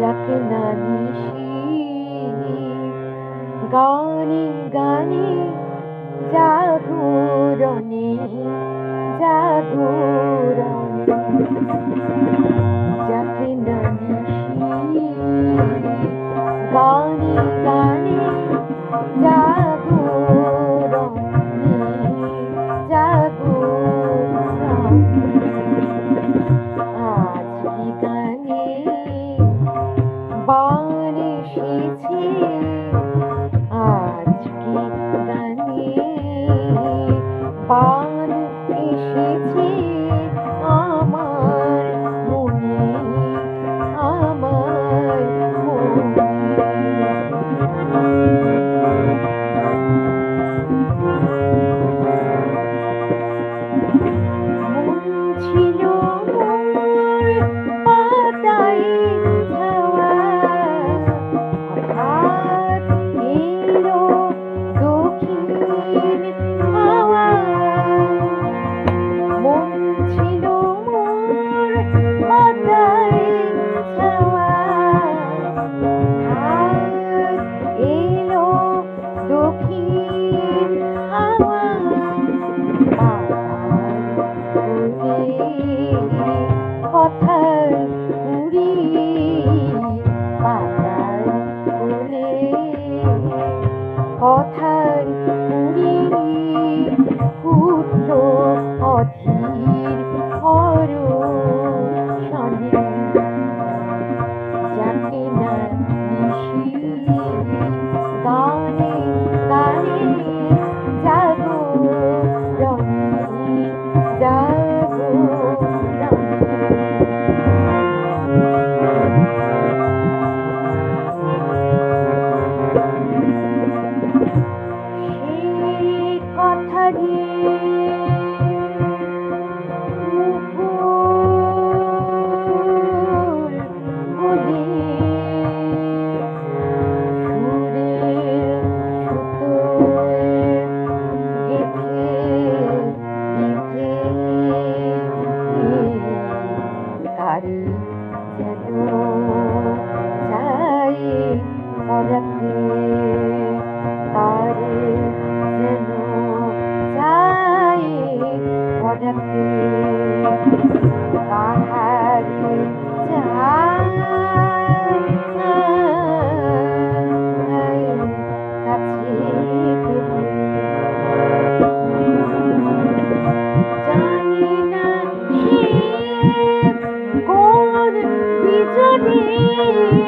যাকে না নিশি গানে গানে জাগরণে জাগরণ fall কথার উড়ি মাথার উড়ে কথার ஆறு Thank you.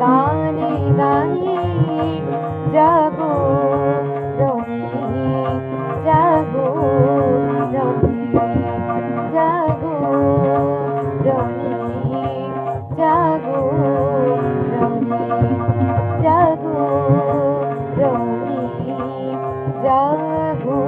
গানে গানে জাগো রবি জাগো রবি জাগো রবি জাগো রবি জাগো রবি জাগো